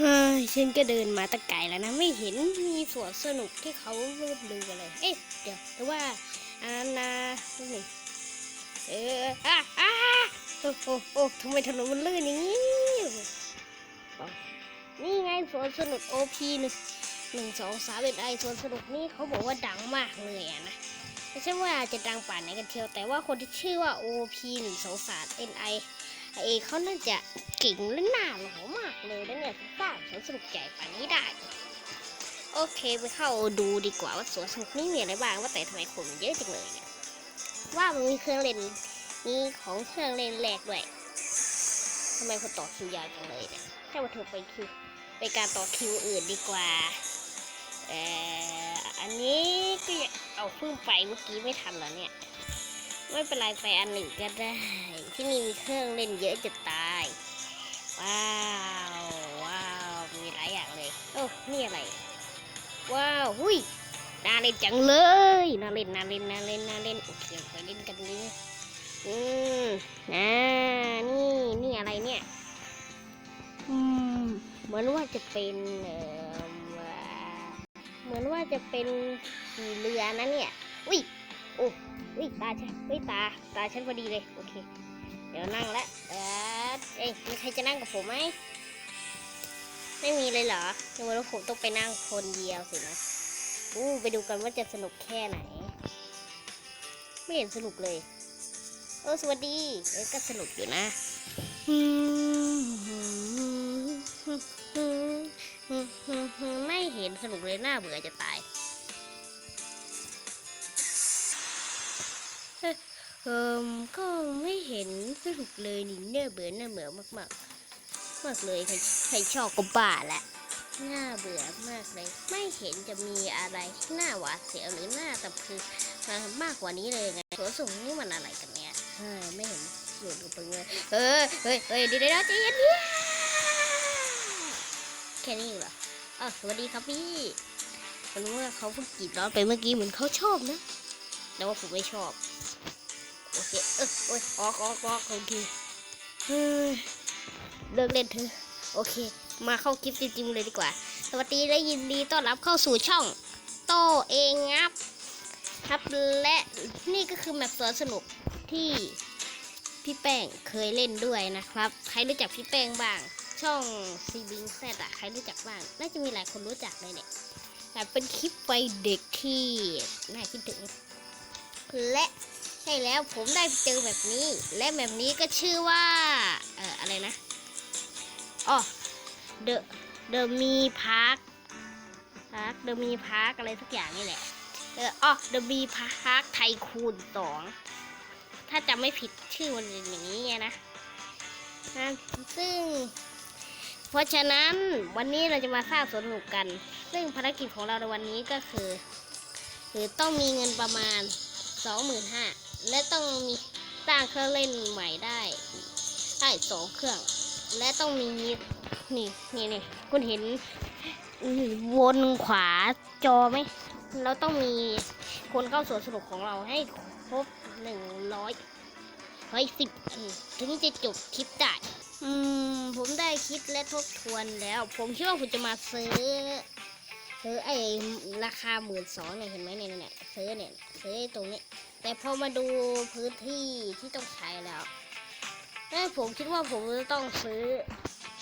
เฮ้ยฉันก็เดินมาตะไกลแล้วนะไม่เห็นมีสวนสนุกที่เขาเลือลือกันเลย เอ๊ะเดี๋ยวหรือว่าอานาหนึ่งเอออะอะโอ้โอ้โอ้ทำไมถนนมันลื่นอย่างนี้นี่ไงสวนสนุกโอพีหนึ่งหนึ่งสองสามเป็นไอสวนสนุกนี่เขาบอกว่าดังมากเลยอะนะไม่ใช่ว่าจะดังป่านไหนกันเทียวแต่ว่าคนที่ชื่อว่า OP หนึ่งสองสาม NI เอเขาน่าจะเก่งและน่าหล่อมากเลยนะเนี่ยสร้างสวนสนุกใหญ่ป่านี้ได้ โอเคไปเข้าดูดีกว่าว่าสวนสนุกนี่มีอะไรบ้างว่าแต่ทำไมคนมันเยอะจังเลยเนี่ยว่ามันมีเครื่องเล่นมีของเครื่องเล่นแรกด้วยทำไมคนต่อคิวยาวจังเลยเนี่ยแค่ว่าเธอไปคิวไปการต่อคิวอื่นดีกว่าเอ่ออันนี้ก็อย่าเอาเพิ่งไปเมื่อกี้ไม่ทันแล้วเนี่ย ไม่เป็นไรไปอันหนึ่งก็ได้ ที่นี่มีเครื่องเล่นเยอะจะตาย ว้าวว้าวมีหลายอย่างเลยโอ้นี่อะไร ว้าวหุยน่าเล่นจังเลยน่าเล่นน่าเล่นน่าเล่นน่าเล่นโอเคไปเล่นกันเลยอืมอ่านี่นี่อะไรเนี่ยอืมเหมือนว่าจะเป็นเออเหมือนว่าจะเป็นขี่เรือนะเนี่ยอุ้ยโอ้ อุ้ยตาฉันอุ้ยตา ตาฉันพอดีเลย โอเค เดี๋ยวนั่งละเออเอ้ยมีใครจะนั่งกับผมไหม ไม่มีเลยเหรอนึกว่าผมต้องไปนั่งคนเดียวสินะ อู้ไปดูกันว่าจะสนุกแค่ไหน ไม่เห็นสนุกเลย เออสวัสดี เอ้ก็สนุกอยู่นะไม่เห็นสนุกเลยน่าเบื่อจะตาย เอิมก็ไม่เห็นสนุกเลยนี่เน่าเบื่อหน้าเบื่อมากมากมากเลยใครใครชอบก็บ้าแหละน่าเบื่อมากเลย ไม่เห็นจะมีอะไรหน่าหวาดเสียวหรือหน่าตะพึงมามากกว่านี้เลยไงสวนสนุกนี่มันอะไรกันเนี่ยเออไม่เห็นสวนกับเปเลยเออเฮ้ยเฮ้ยดียวเดี๋ยวใจเย็นเนี่ยแค่นี้เหรออ๋อสวัสดีครับพี่ผมว่าเขาเพิ่งกรีดร้อนไปเมื่อกี้เหมือนเขาชอบนะแต่ว่าผมไม่ชอบ เคเออโอ้ยออกออกออกโอเคเฮ้ยเลิกเล่นเถอะโอเค มาเข้าคลิปจริงๆเลยดีกว่า สวัสดีและยินดีต้อนรับเข้าสู่ช่อง โตเองงับครับและนี่ก็คือแมปสวนสนุกที่พี่แป้งเคยเล่นด้วยนะครับ ใครรู้จักพี่แป้งบ้าง ช่องซีบิงแซดอะใครรู้จักบ้าง น่าจะมีหลายคนรู้จักเลยเนี่ยแต่เป็นคลิปไปเด็กที่น่าคิดถึง และ ช่แล้วผมได้เจอแบบนี้ และแบบนี้ก็ชื่อว่า เอ่อ อะไรนะอ๋อ The The มีพาร์คพาร์ค The มีพาร์คอะไรสักอย่างนี่แหละเอออ๋อ The มีพาร์คไทคูนสองถ้าจำไม่ผิดชื่อมันเป็นอย่างนี้นะนะซึ่ง เพราะฉะนั้นวันนี้เราจะมาสร้างสวนสนุกกัน ซึ่งภารกิจของเราในวันนี้ก็คือคือต้องมีเงินประมาณสองหมื่นห้า และต้องมีสร้างเครื่องเล่นใหม่ได้ได้สองเครื่อง และต้องมีนี่นี่นี่คุณเห็นวนขวาจอไหมเราต้องมีคนเข้าสวนสนุกของเราให้ครบหนึ่งร้อยเฮ้ยสิบถึงจะจบคลิปได้อืมผมได้คิดและทบทวนแล้ว ผมคิดว่าผมจะมาซื้อซื้อไอ้ราคาหมื่นสองเนี่ยเห็นไหมเนี่ยเนี่ยซื้อเนี่ยซื้อตรงนี้ แต่พอมาดูพื้นที่ที่ต้องใช้แล้วแม่ผมคิดว่าผมจะต้องซื้อ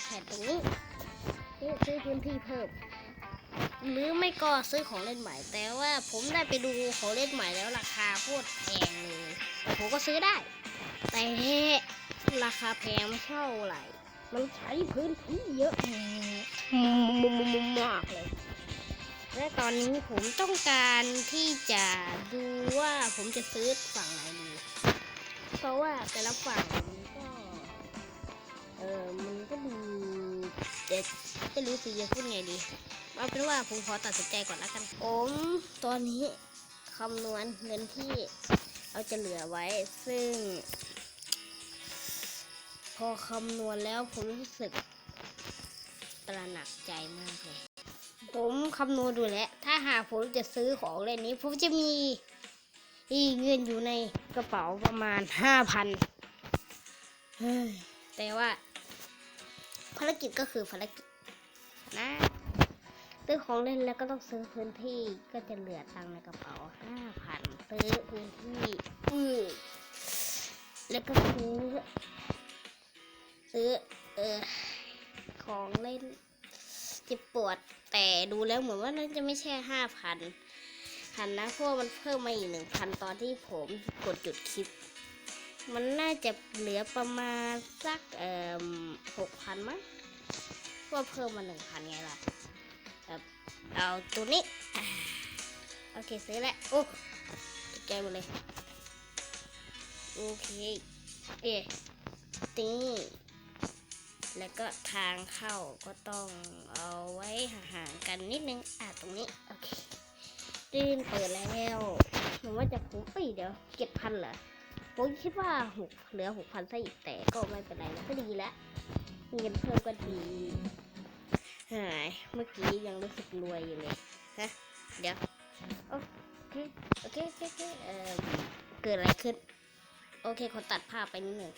แผ่นตรงนี้ซื้อพื้นที่เพิ่ม หรือไม่ก็ซื้อของเล่นใหม่ แต่ว่าผมได้ไปดูของเล่นใหม่แล้วราคาโคตรแพงเลยผมก็ซื้อได้ แต่ราคาแพงไม่เท่าไหร่ มันใช้พื้นที่เยอะมากเลยและตอนนี้ผมต้องการที่จะดู ว่าผมจะซื้อฝั่งไหนดี เพราะว่าแต่ละฝั่งมันก็ เออมันก็มีเด็ดไม่รู้สิจะพูดไงดีเอาเป็นว่าผมขอตัดสินใจก่อนแล้วกัน ผมตอนนี้คำนวณเงินที่เราจะเหลือไว้ ซึ่ง พอคำนวณแล้วผมรู้สึกตระหนักใจมากเลย ผมคำนวณดูแล้ว ถ้าหากผมจะซื้อของเล่นนี้ ผมจะมี อีเงินอยู่ในกระเป๋าประมาณห้าพันแต่ว่า ภารกิจก็คือภารกิจนะซื้อของเล่นแล้วก็ต้องซื้อพื้นที่ก็จะเหลือตังในกระเป๋าห้าพันซื้อพื้นที่อือแล้วก็ซื้อ ซื้อ เออ ของเล่นเจ็บปวดแต่ดูแล้วเหมือนว่าน่าจะไม่ใช่ห้าพัน พันนะเพราะมันเพิ่มมาอีกหนึ่งพันตอนที่ผมกดจุดคลิป มันน่าจะเหลือประมาณสักเอ่อหกพันมั้งก็เพิ่มมาหนึ่งพันไงล่ะแบบเอาตัวนี้โอเคซื้อแล้วโอ้ตกใจหมดเลยโอเคเอ๊ะตีแล้วก็ทางเข้าก็ต้องเอาไว้ห่างๆกันนิดนึงอะตรงนี้ โอเคดืนเปิดแล้วหนูว่าจะคุ้มปีเดี๋ยวเก็บพันเหรอผมคิดว่าหกเหลือหกพันซะอีกแต่ก็ไม่เป็นไรนะก็ดีแล้วเงินเพิ่มก็ดีหายเมื่อกี้ยังรู้สึกรวยอยู่เลยฮะเดี๋ยวโอเคโอเคโอเคโอเคเออเกิดอะไรขึ้น โอเคขอตัดภาพไปนิดหนึ่ง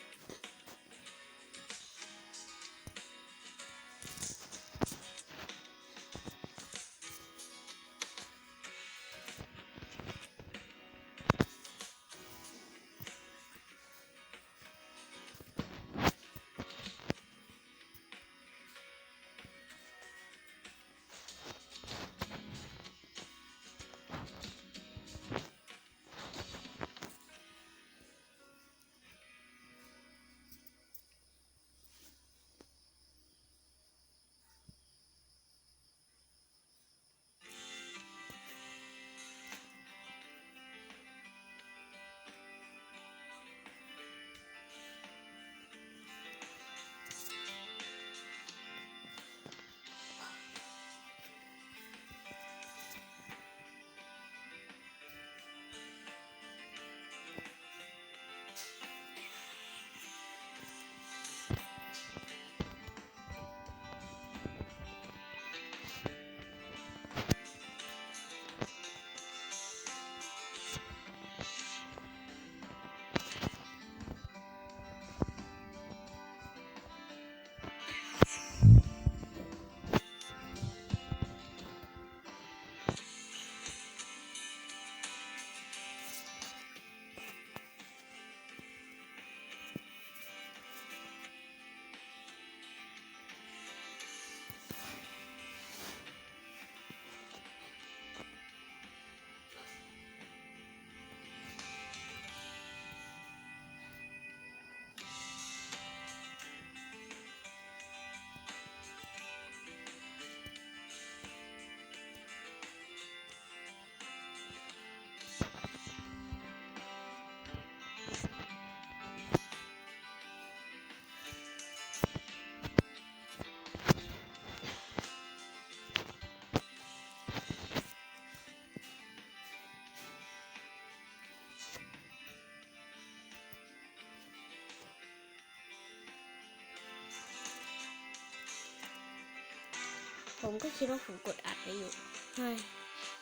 ผมก็คิดว่าผมกดอัดไว้อยู่เฮ้ย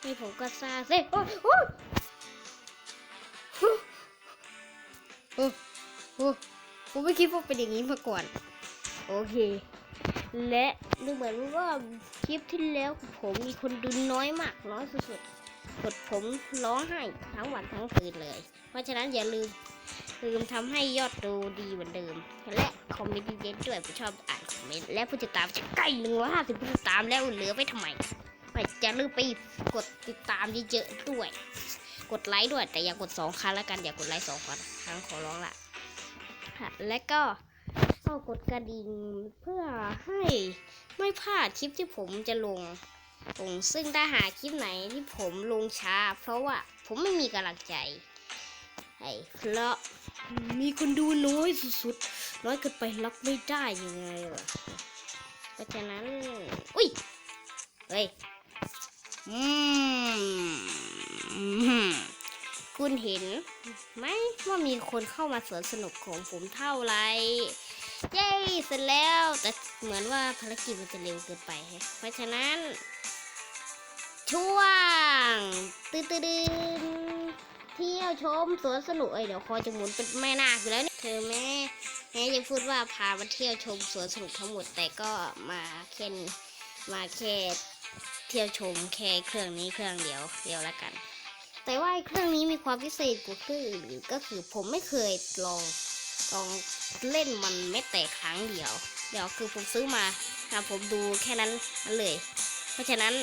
นี่ผมก็ซาเซ่โอ้โอ้โอ้โอ้ผมไม่คิดว่าเป็นอย่างนี้มาก่อน โอเค และดูเหมือนว่าคลิปที่แล้วผมมีคนดูน้อยมากน้อยสุดๆกดผมร้องไห้ทั้งวันทั้งคืนเลย เพราะฉะนั้นอย่าลืม ลืมทำให้ยอดดูดีเหมือนเดิม และคอมเมนต์เยอะด้วยผมชอบอ่านคอมเมนต์และผู้ติดตามจะใกล้หนึ่งร้อยห้าสิบผู้ติดตามแล้วเหลือไปทำไมไม่จะลืมไปกดติดตามเยอะๆด้วย กดไลค์ด้วย แต่อย่ากดสองครั้งล้วกันอย่ากดไลค์สองครั้งขอร้องละค่ะและก็ก็กดกระดิ่งเพื่อให้ไม่พลาดคลิปที่ผมจะลงลงซึ่งถ้าหาคลิปไหนที่ผมลงช้า เพราะว่าผมไม่มีกำลังใจ ไอ้เพราะมีคนดูน้อยสุดๆ น้อยเกินไปรับไม่ได้ยังไงล่ะเพราะฉะนั้น อุ้ย เฮ้ย อืมคุณเห็นไหมว่ามีคนเข้ามาสวนสนุกของผมเท่าไหรเย้เสร็จแล้ว แต่เหมือนว่าภารกิจมันจะเร็วเกินไปแฮะเพราะฉะนั้น ช่วง ตื่นตื่น เที่ยวชมสวนสนุกเอ้ยเดี๋ยวคอจะหมุนเป็นแม่นาคอยู่แล้วเนี่ยเธอแม่แม่จะพูดว่าพามาเที่ยวชมสวนสนุกทั้งหมดแต่ก็มาแค่นี้มาแค่เที่ยวชมแค่เครื่องนี้เครื่องเดียวเดียวละกัน แต่ว่าเครื่องนี้มีความพิเศษกว่าเครื่องอื่นก็คือผมไม่เคยลองลองเล่นมันแม้แต่ครั้งเดียว เดี๋ยวคือผมซื้อมานะผมดูแค่นั้นเลย เพราะฉะนั้น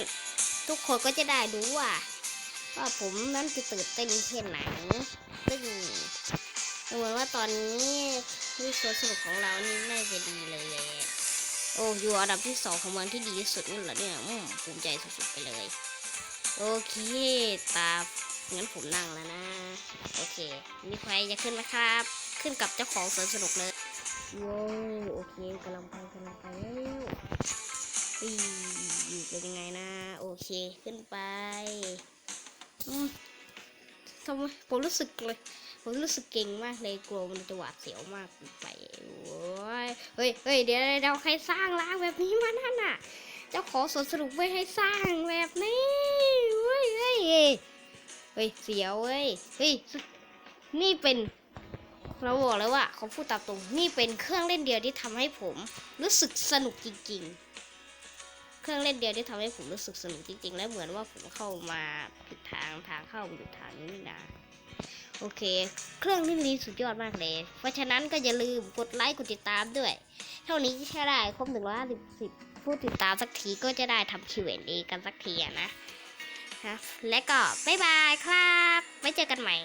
ทุกคนก็จะได้ดูว่า ว่าผมนั้นจะตื่นเต้นแค่ไหนซึ่งดูเหมือนว่าตอนนี้นี่สวนสนุกของเรานี่น่าจะดีเลยโอ้อยู่อันดับที่สองของเมืองที่ดีที่สุดนั่นเหรอเนี่ยมภูมิใจสุดๆไปเลย โอเค ตางั้นผมนั่งแล้วนะ โอเค มีใครจะขึ้นไหมครับ ขึ้นกับเจ้าของสวนสนุกเลยว้าวโอเคกำลังไปกำลังไปแล้วอีเป็นยังไงนะ โอเค ขึ้นไป ทำไมผมรู้สึกเลย ผมรู้สึกเก่งมากเลยกลัวมันจะหวาดเสียวมากไปโอ้ยเฮ้ยเฮ้ยเดี๋ยวเดี๋ยวใครสร้างร้างแบบนี้มานั่นน่ะ เจ้าขอสวนสนุกไม่ให้สร้างแบบนี้เฮ้ยเฮ้ยเฮ้ยเสียวเว้ยเฮ้ยนี่เป็นเราบอกเลยว่าเขาพูดตามตรงนี่เป็นเครื่องเล่นเดียวที่ทำให้ผม รู้สึกสนุกจริงๆ เครื่องเล่นเดียวที่ทำให้ผมรู้สึกสนุกจริง ๆ และเหมือนว่าผมเข้ามาผิดทางทางเข้ามันอทางนี้นี่นะโอเค เครื่องเล่นนี้สุดยอดมากเลย เพราะฉะนั้นก็อย่าลืมกดไลค์กดติดตามด้วย เท่านี้แค่ได้ครบหนึ่งร้อยห้าสิบสิบผู้ติดตามสักทีก็จะได้ทำ Q&A กันสักทีนะนะและก็บ๊ายบายครับ ไว้เจอกันใหม่